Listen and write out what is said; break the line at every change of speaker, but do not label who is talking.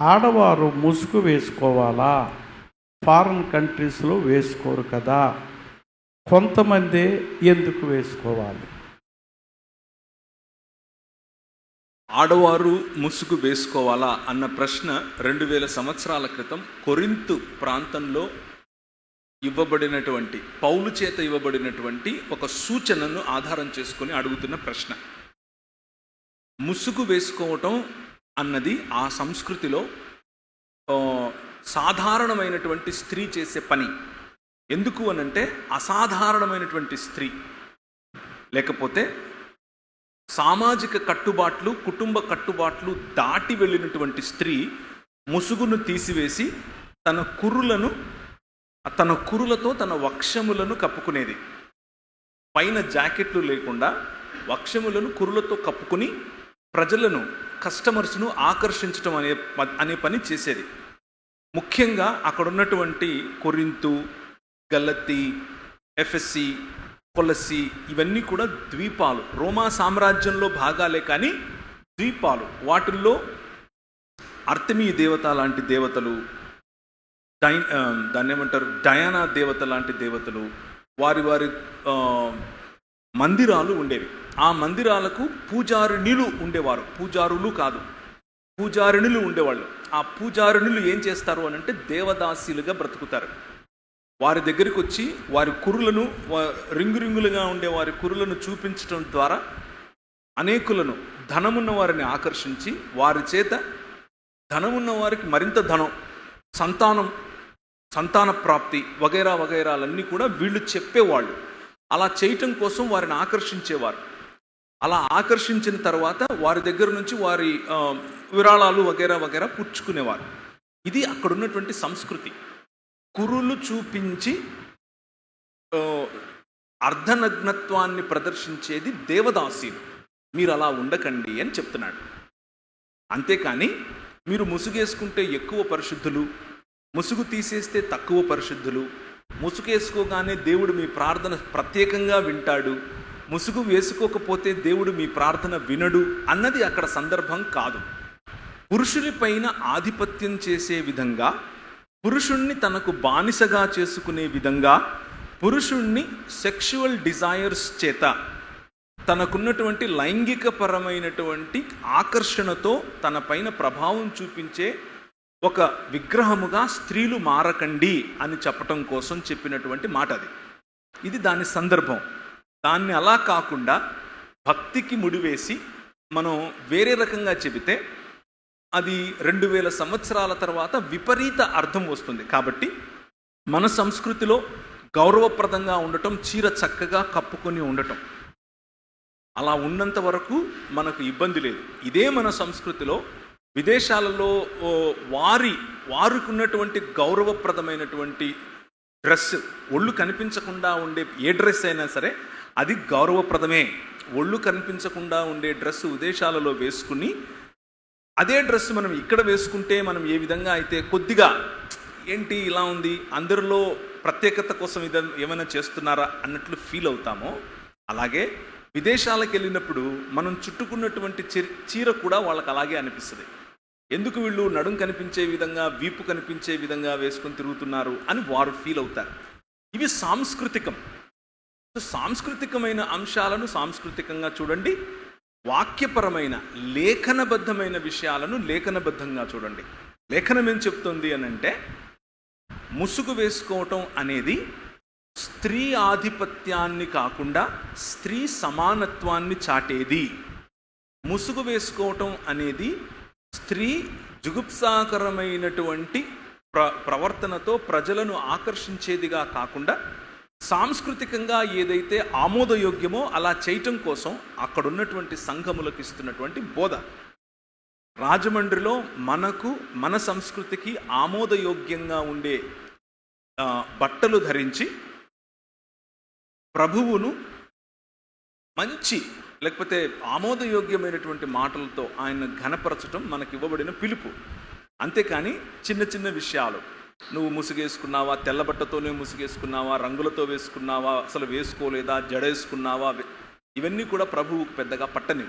ఆడవారు ముసుగు వేసుకోవాలా? ఫారిన్ కంట్రీస్లో వేసుకోరు కదా. కొంతమంది ఎందుకు వేసుకోవాలి?
ఆడవారు ముసుగు వేసుకోవాలా అన్న ప్రశ్న రెండు వేల సంవత్సరాల క్రితం కొరింతు ప్రాంతంలో ఇవ్వబడినటువంటి పౌలు చేత ఇవ్వబడినటువంటి ఒక సూచనను ఆధారం చేసుకొని అడుగుతున్న ప్రశ్న. ముసుగు వేసుకోవటం అన్నది ఆ సంస్కృతిలో సాధారణమైనటువంటి స్త్రీ చేసే పని. ఎందుకు అనంటే అసాధారణమైనటువంటి స్త్రీ. లేకపోతే సామాజిక కట్టుబాట్లు కుటుంబ కట్టుబాట్లు దాటి వెళ్ళినటువంటి స్త్రీ ముసుగును తీసివేసి తన కురులను తన కురులతో తన వక్షములను కప్పుకునేది. పైన జాకెట్లు లేకుండా వక్షములను కురులతో కప్పుకుని ప్రజలను కస్టమర్స్ను ఆకర్షించడం అనే ప- అనే పని చేసేది. ముఖ్యంగా అక్కడ ఉన్నటువంటి కొరింతు గల్లతి ఎఫ్ఎస్సి కొలసి ఇవన్నీ కూడా ద్వీపాలు. రోమా సామ్రాజ్యంలో భాగాలే కానీ ద్వీపాలు. వాటిల్లో అర్తమీ దేవత లాంటి దేవతలు డై దాన్ని ఏమంటారు? డయానా దేవత లాంటి దేవతలు వారి వారి మందిరాలు ఉండేవి. ఆ మందిరాలకు పూజారిణులు ఉండేవారు. పూజారులు కాదు. పూజారిణులు ఉండేవాళ్ళు. ఆ పూజారిణులు ఏం చేస్తారు అని అంటే దేవదాసీలుగా బ్రతుకుతారు. వారి దగ్గరికి వచ్చి వారి కురులను రింగు రింగులుగా ఉండే వారి కురులను చూపించడం ద్వారా అనేకులను ధనమున్న వారిని ఆకర్షించి వారి చేత ధనమున్న వారికి మరింత ధనం సంతానం సంతాన ప్రాప్తి వగైరా వగైరాలన్నీ కూడా వీళ్ళు చెప్పేవాళ్ళు. అలా చేయటం కోసం వారిని ఆకర్షించేవారు. అలా ఆకర్షించిన తర్వాత వారి దగ్గర నుంచి వారి విరాళాలు వగైరా వగైరా పుచ్చుకునేవారు. ఇది అక్కడ ఉన్నటువంటి సంస్కృతి. కురులు చూపించి అర్ధనగ్నత్వాన్ని ప్రదర్శించేది దేవదాసీలు. మీరు అలా ఉండకండి అని చెప్తున్నాడు. అంతేకాని మీరు ముసుగేసుకుంటే ఎక్కువ పరిశుద్ధులు ముసుగు తీసేస్తే తక్కువ పరిశుద్ధులు ముసుగేసుకోగానే దేవుడు మీ ప్రార్థన ప్రత్యేకంగా వింటాడు. ముసుగు వేసుకోకపోతే దేవుడు మీ ప్రార్థన వినడు అన్నది అక్కడ సందర్భం కాదు. పురుషునిపైన ఆధిపత్యం చేసే విధంగా పురుషుణ్ణి తనకు బానిసగా చేసుకునే విధంగా పురుషుణ్ణి సెక్షువల్ డిజైర్స్ చేత తనకున్నటువంటి లైంగిక పరమైనటువంటి ఆకర్షణతో తన పైన ప్రభావం చూపించే ఒక విగ్రహముగా స్త్రీలు మారకండి అని చెప్పటం కోసం చెప్పినటువంటి మాట అది ఇది దాని సందర్భం. దాన్ని అలా కాకుండా భక్తికి ముడివేసి మనం వేరే రకంగా చెబితే అది రెండు వేల సంవత్సరాల తర్వాత విపరీత అర్థం వస్తుంది. కాబట్టి మన సంస్కృతిలో గౌరవప్రదంగా ఉండటం చీర చక్కగా కప్పుకొని ఉండటం అలా ఉన్నంత వరకు మనకు ఇబ్బంది లేదు. ఇదే మన సంస్కృతిలో విదేశాలలో వారి వారికి ఉన్నటువంటి గౌరవప్రదమైనటువంటి డ్రెస్ ఒళ్ళు కనిపించకుండా ఉండే ఏ డ్రెస్ అయినా సరే అది గౌరవప్రదమే. ఒళ్ళు కనిపించకుండా ఉండే డ్రెస్ విదేశాలలో వేసుకుని అదే డ్రెస్ మనం ఇక్కడ వేసుకుంటే మనం ఏ విధంగా అయితే కొద్దిగా ఏంటి ఇలా ఉంది అందరిలో ప్రత్యేకత కోసం ఇద ఏమైనా చేస్తున్నారా అన్నట్లు ఫీల్ అవుతామో అలాగే విదేశాలకు వెళ్ళినప్పుడు మనం చుట్టుకున్నటువంటి చీర కూడా వాళ్ళకి అలాగే అనిపిస్తుంది. ఎందుకు వీళ్ళు నడుం కనిపించే విధంగా వీపు కనిపించే విధంగా వేసుకొని తిరుగుతున్నారు అని వారు ఫీల్ అవుతారు. ఇవి సాంస్కృతికం. సాంస్కృతికమైన అంశాలను సాంస్కృతికంగా చూడండి వాక్యపరమైన లేఖనబద్ధమైన విషయాలను లేఖనబద్ధంగా చూడండి. లేఖనం ఏం చెప్తుంది అని అంటే ముసుగు వేసుకోవటం అనేది స్త్రీ ఆధిపత్యాన్ని కాకుండా స్త్రీ సమానత్వాన్ని చాటేది. ముసుగు వేసుకోవటం అనేది స్త్రీ జుగుప్సాకరమైనటువంటి ప్ర ప్రవర్తనతో ప్రజలను ఆకర్షించేదిగా కాకుండా సాంస్కృతికంగా ఏదైతే ఆమోదయోగ్యమో అలా చేయటం కోసం అక్కడున్నటువంటి సంఘములకు ఇస్తున్నటువంటి బోధ. రాజమండ్రిలో మనకు మన సంస్కృతికి ఆమోదయోగ్యంగా ఉండే బట్టలు ధరించి ప్రభువును మంచి లేకపోతే ఆమోదయోగ్యమైనటువంటి మాటలతో ఆయన ఘనపరచడం మనకి ఇవ్వబడిన పిలుపు. అంతేకాని చిన్న చిన్న విషయాలు. నువ్వు ముసుగేసుకున్నావా? తెల్ల బట్టతోనే ముసుగేసుకున్నావా? రంగులతో వేసుకున్నావా? అసలు వేసుకోలేదా? జడేసుకున్నావా? ఇవన్నీ కూడా ప్రభువుకు పెద్దగా పట్టనివి.